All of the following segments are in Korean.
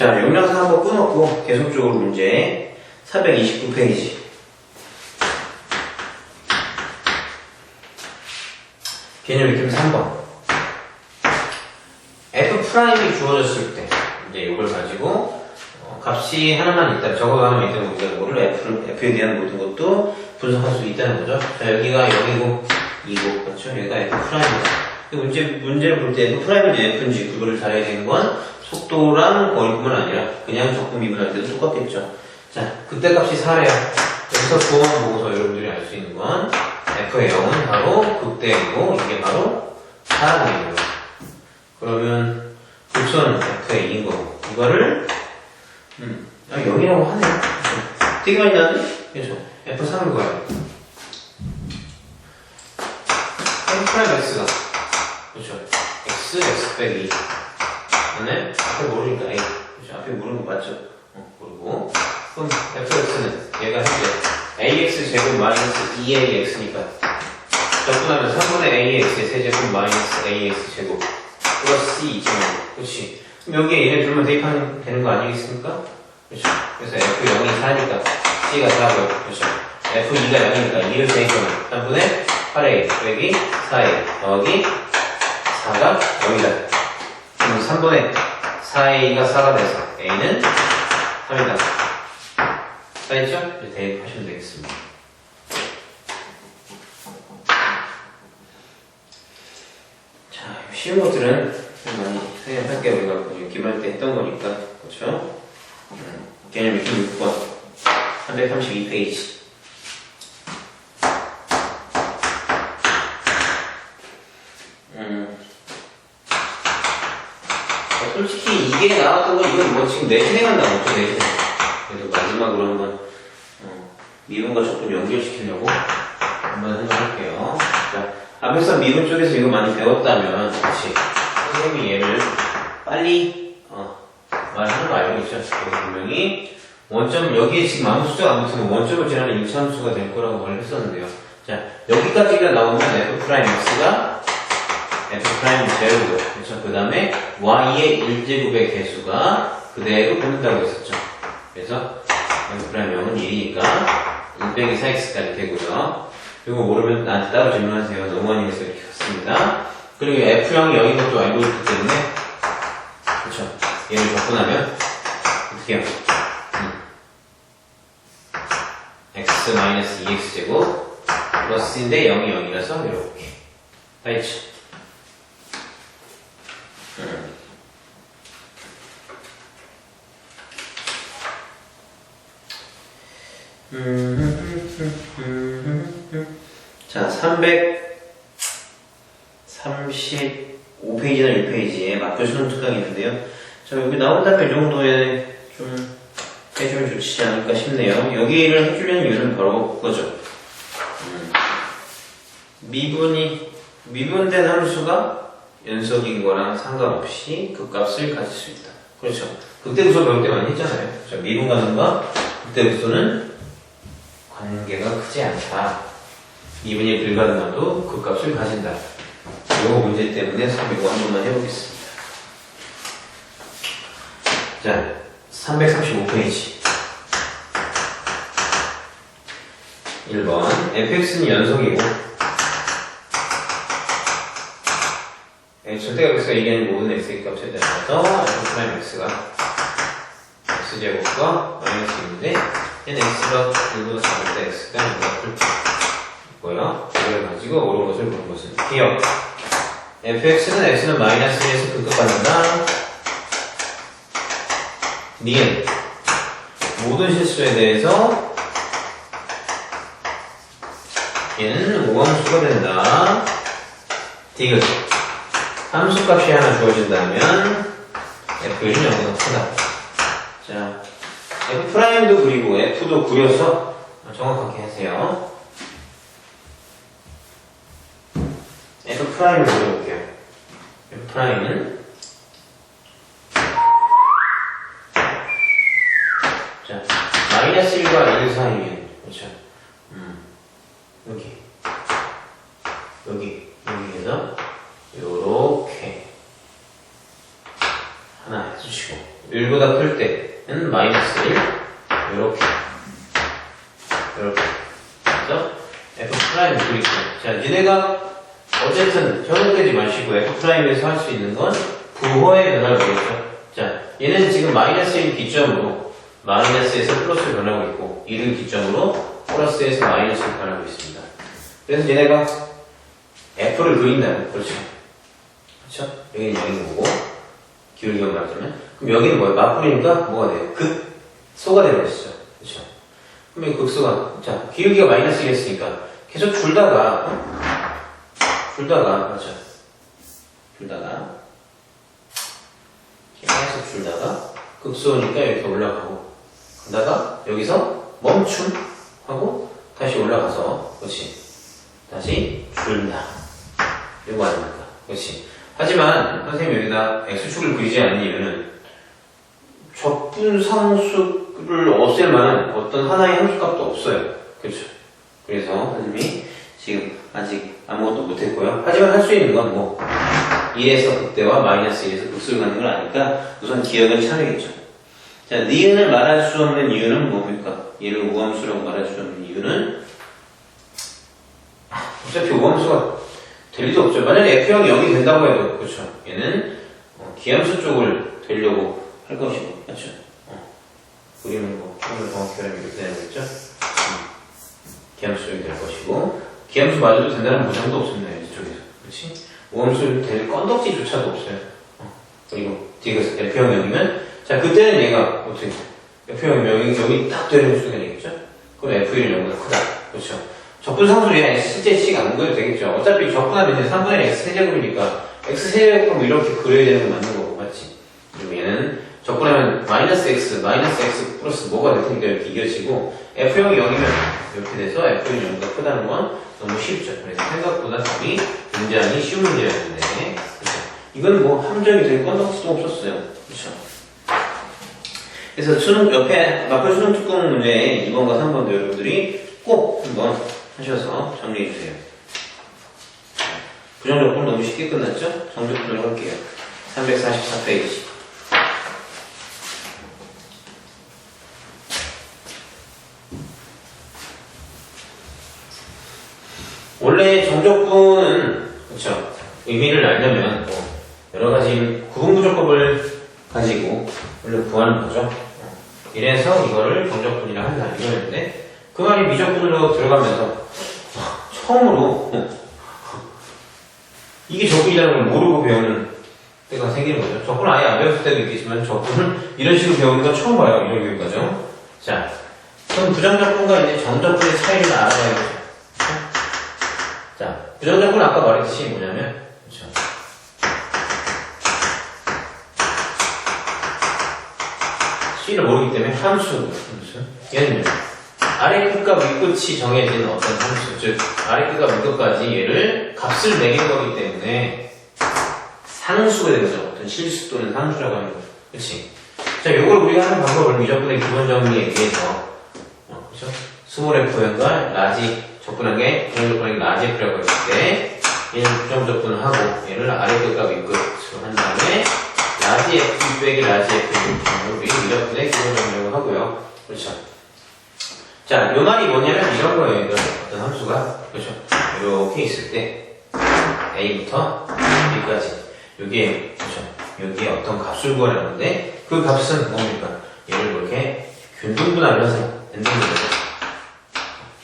자, 영양사 한번 끊었고, 계속적으로 문제. 429페이지. 개념 익힘 3번. f 프라임이 주어졌을 때, 이제 이걸 가지고, 어, 값이 하나만 있다, 저거가 하나만 우리가 이거를 F를, F에 대한 모든 것도 분석할 수 있다는 거죠. 자, 여기가 여기고, 이고, 그렇죠? 여기가 F 프라임이다. 문제, 문제를 볼 때 F 프라임인지 F인지 그거를 잘해야 되는 건 속도랑 거리뿐만 아니라 그냥 적분 미분할 때도 똑같겠죠. 자, 그때 값이 4래요. 여기서 구호만 보고서 여러분들이 알 수 있는 건 F의 0은 바로 극대이고 이게 바로 4라는 거예요. 그러면 곡선은 F의 2인 거고 이거를 음, 아, 0이라고 하네요. 되게 많이 나네? 그렇죠. F3을 구해요. M 프라임 X가 그렇죠. X, X 빼기 네? 앞에 모르니까 A 그렇죠. 앞에 모르는 거 맞죠? 어, 모르고 그럼 fx는 얘가 현재 ax 제곱 마이너스 2ax니까 적분하면 3분의 ax의 세제곱 마이너스 ax 제곱 플러스 c 2.5 그렇지. 그럼 여기에 얘네 둘만 대입하면 되는 거 아니겠습니까? 그렇죠. 그래서 f0이 4니까 c가 4고 그렇죠. F2가 0이니까 2를 대입하면 3분의 8a 빼기 4a 더하기 4가 0이다. 그럼 3분의 4a가 4가 돼서 a는 3이다 알겠죠? 이제 대입하시면 되겠습니다. 자, 쉬운 것들은 좀 많이 생각할게요. 우리가 이제 기말 때 했던 거니까. 그렇죠? 음, 개념 26번. 332페이지. 음. 어, 솔직히 이게 나왔던 건 이건 뭐 지금 내신에만 나왔죠, 내신에. 그래도 마지막으로 한번 어, 미분과 적분 연결시키려고 한번 생각할게요. 자, 앞에서 미분 쪽에서 이거 많이 배웠다면, 그렇지. 선생님이 얘를 빨리 어, 말하는 거? 그래서 분명히 원점 여기에 지금 아무 숫자가 안 붙으면 원점을 지나는 1차 함수가 될 거라고 말을 했었는데요. 자, 여기까지가 나오면 f 프라임 x가 f 프라임 제로고요. 그렇죠? 그 다음에 y의 1제곱의 개수가 그대로 붙는다고 했었죠. 그래서 f 프라임 0은 1이니까 1 빼기 4x까지 되고요. 이거 모르면 나한테 따로 질문하세요. 너무 많이 해서 이렇게 갔습니다. 그리고 f0이 0인 것도 알고 있기 때문에 그렇죠. 얘를 적분하면 어떻게 해요? 음. x-2x 제곱 플러스인데 0이 0이라서 이렇게 알겠죠? 음. 자, 335페이지나 6페이지에 맞교수는 특강이 있는데요. 자, 여기 나온다면 이 정도에 좀 해주면 좋지 않을까 싶네요. 여기를 해주려는 이유는 바로 그거죠. 음, 미분이, 미분된 함수가 연속인 거랑 상관없이 그 값을 가질 수 있다. 그렇죠. 극대구소 배울 때 많이 했잖아요. 자, 미분 가능과 극대구소는 관계가 크지 않다. 미분이 불가능하도 그 값을 가진다. 이 문제 때문에 선배고 한 번만 해보겠습니다. 자, 335페이지. 1번. fx는 연속이고, 절대값 x가 이기는 모든 x의 값에 따라서 프라임 x가 x제곱과 마이너스인데, 얘는 x가 1보다 작을 때 x가 1보다 클있 고요. 이걸 가지고 옳은 것을 보는 것은 기억. fx는 x는 마이너스 1에서 급급받는다. 니은. 모든 실수에 대해서 얘는 오함수가 된다. 디귿. 함수값이 하나 주어진다면 f는 0보다 크다. 자, f 프라임도 그리고 f도 그려서 정확하게 하세요. f 프라임을 그려볼게요. f 프라임은 자 마이너스 1과 1 사이면 그렇죠. 음, 여기 여기 여기에서 요렇게 하나 수치고 1보다 클 때는 마이너스 1 이렇게 이렇게 그래서 f 프라임 그리고 자 얘네가 어쨌든 현혹되지 마시고 f 프라임에서 할 수 있는 건 부호의 변화를 보겠죠 자 얘는 지금 마이너스 1 기점으로 마이너스에서 플러스로 변하고 있고 1을 기점으로 플러스에서 마이너스로 변하고 있습니다 그래서 얘네가 f를 그린다면 그렇죠 그렇죠? 여기는 0인 거고 기울기가 말하자면 그럼 여기는 뭐예요? 맞불이니까 뭐가 돼요? 극 소가 되는 것이죠 그렇죠? 그럼 이 극소가 자 기울기가 마이너스 1이었으니까 계속 줄다가 어? 줄다가 그렇죠? 줄다가 계속 줄다가 극소니까 이렇게 올라가고 그러다가 여기서 멈춤 하고 다시 올라가서 그렇지 다시 줄다 이거 아닙니까? 그렇지 하지만 선생님이 여기다 x축을 그리지 않는 이유는 적분 상수를 없앨 만한 어떤 하나의 함수값도 없어요. 그렇죠? 그래서 선생님이 지금 아직 아무것도 못했고요. 하지만 할 수 있는 건 뭐 1에서 극대와 마이너스 1에서 극수를 가는 걸 아니까 우선 기억은 참여겠죠. 자, 니은을 말할 수 없는 이유는 뭡니까? 얘를 우함수라고 말할 수 없는 이유는 어차피 우함수가 될 리도 없죠. 만약에 F형이 0이 된다고 해도, 그렇죠. 얘는 어, 기함수 쪽을 되려고 할 것이고, 그렇죠. 어, 그림을 뭐, 조금 정확히 하면 이렇게 되겠죠. 음, 기함수 쪽이 될 것이고, 기함수 맞아도 된다는 보장도 없습니다. 이쪽에서. 그렇지? 오함수 될 건덕지조차도 없어요. 어, 그리고 뒤에서 F형 0이면, 자, 그때는 얘가 어떻게, 돼? F형 0이 여기 딱 되는 수가 되겠죠? 그럼 F1은 0보다 크다. 그렇죠. 적분 상수에 실제 식안 그려도 되겠죠. 어차피 적분하면 이제 3분의 1 x 세제곱이니까 x 세제곱 이렇게 그려야 되는 건 맞는 거고, 맞지? 그리고 얘는 적분하면 마이너스 x, 마이너스 x 플러스 뭐가 될 테니까 이렇게 이겨지고 f형이 0이면 이렇게 돼서 f형이 0보다 크다는 건 너무 쉽죠. 그래서 생각보다 답이 굉장히 쉬운 문제였는데 그렇죠? 이건 뭐 함정이 될 건덕지도 없었어요. 그렇죠? 그래서 수능 옆에 마플 수능 특공 문제에 2번과 3번도 여러분들이 꼭 한번 하셔서 정리해 주세요. 부정적분 너무 쉽게 끝났죠? 정적분을 할게요. 344페이지. 원래 정적분은 그렇죠. 의미를 알려면 뭐 여러 가지 구분 부조법을 가지고 원래 구하는 거죠. 어, 이래서 이거를 정적분이라 한다 이거였는데 그 말이 미적분으로 들어가면서 와, 처음으로 이게 적분이라는 걸 모르고 배우는 때가 생기는 거죠. 적분 아예 안 배웠을 때도 있겠지만 적분을 이런 식으로 배우는 건 처음 봐요. 이런 교육 과정. 자, 그럼 부정적분과 이제 정적분의 차이를 알아봐야겠죠. 자, 부정적분은 아까 말했듯이 뭐냐면, 그렇죠. C를 모르기 때문에 함수, 함수. 얘는요. 아래 끝과 위 끝이 정해진 어떤 함수, 즉 아래 끝과 위 끝까지 얘를 값을 매긴 거기 때문에 상수가 되는 거죠. 어떤 실수 또는 상수라고 하는 거죠. 그렇지? 자, 요걸 우리가 하는 방법을 미적분의 기본 정리에 의해서 어, 그렇죠? 스몰 F형과 라지 적분한 게 부정 적분한 게 라지 F라고 했을 때 얘는 부정 적분을 하고 얘를 아래 끝과 위 끝으로 한 다음에 라지 F 빼기 라지 F 우리 미적분의 기본 정리라고 하고요. 그렇죠? 자, 요 말이 뭐냐면 이런 거예요. 어떤 함수가 그렇죠? 이렇게 있을 때 a부터 b까지 여기에 그렇죠? 여기에 어떤 값을 구하려는데 그 값은 뭡니까? 얘를 이렇게 균등분할을 해서 엔딩분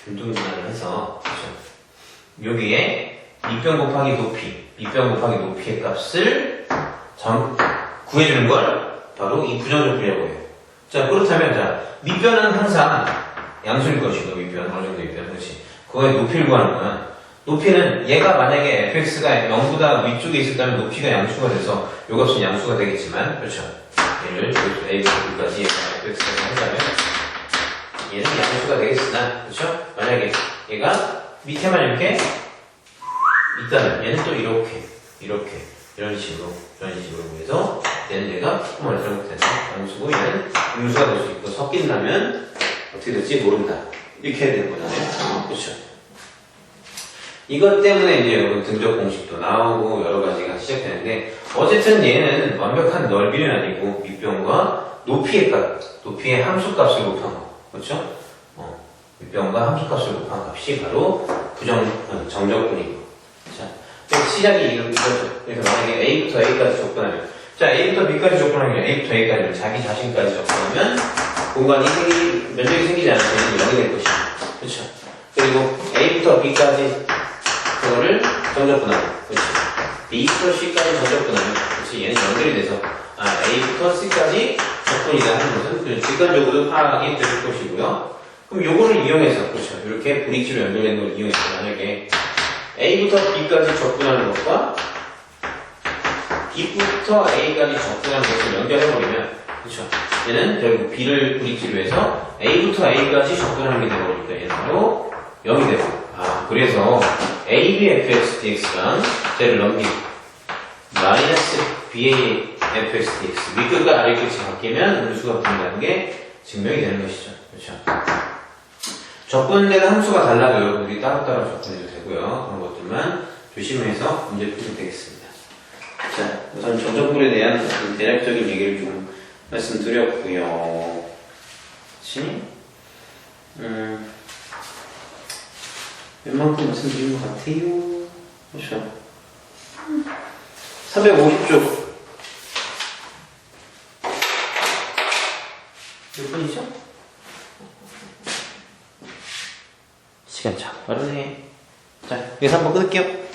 균등분할을 해서 그렇죠? 여기에 밑변 곱하기 높이 밑변 곱하기 높이의 값을 정, 구해주는 걸 바로 이 부정적분이라고 해요. 자 그렇다면 자 밑변은 항상 양수일 것이고 위변 어느 정도 위변 그렇지 그거의 높이를 구하는 거야 높이는 얘가 만약에 fx가 0보다 위쪽에 있었다면 높이가 양수가 돼서 요 값은 양수가 되겠지만 그렇죠 얘를 a부터 b까지 fx가 한다면 얘는 양수가 되겠으나 그렇죠 만약에 얘가 밑에만 이렇게 있다면 얘는 또 이렇게 이렇게 이런 식으로 이런 식으로 해서 얘는 얘가 정말 잘못해서 양수고 얘는 음수가 될 수 있고 섞인다면 어떻게 될지 모른다. 이렇게 해야 되는 거잖아요. 그렇죠. 이것 때문에 이제 여러분 등적 공식도 나오고 여러 가지가 시작되는데 어쨌든 얘는 완벽한 넓이는 아니고 밑변과 높이의 값, 높이의 함수 값을 곱한 거, 그렇죠? 어, 밑변과 함수값을 곱한 값이 바로 부정 어, 정적분이고. 자, 시작이 이거죠. 그래서 만약에 A부터 A까지 접근하면, 자 A부터 B까지 접근하면 A부터 A까지 자기 자신까지 접근하면 공간이 생기 면적이 생기지 않을 때는 0이 될 것이고, 그렇죠? 그리고 A부터 B까지 그거를 정적분하고, 그렇지. B부터 C까지 정적분하면, 그렇지. 얘는 연결이 돼서, 아, A부터 C까지 적분이다 하는 것은 그 직관적으로 파악이 될 것이고요. 그럼 요거를 이용해서, 그렇죠. 이렇게 브릿지로 연결된 걸 이용해서 만약에 A부터 B까지 접근하는 것과 B부터 A까지 접근하는 것을 연결해버리면, 그렇죠. 얘는 결국 B를 브릿지로 해서 A부터 A까지 접근하는 게 되버리니까 얘는 바로 0이 되고. 아, 그래서 ABFX DX랑 쟤를 넘기고 마이너스 BAFX DX 위끝과 아래끝이 바뀌면 음수가 분다는 게 증명이 되는 것이죠. 그렇죠. 접근되는 함수가 달라도 여러분들이 따로따로 접근해도 되고요. 그런 것들만 조심해서 문제 풀면 되겠습니다. 자, 우선 정적불에 대한 대략적인 얘기를 좀 말씀드렸고요. 그치? 음, 웬만큼 말씀드린 것 같아요. 그렇죠. 350쪽. 몇 분이죠? 시간 참 빠르네. 자, 여기서 한번 끊을게요.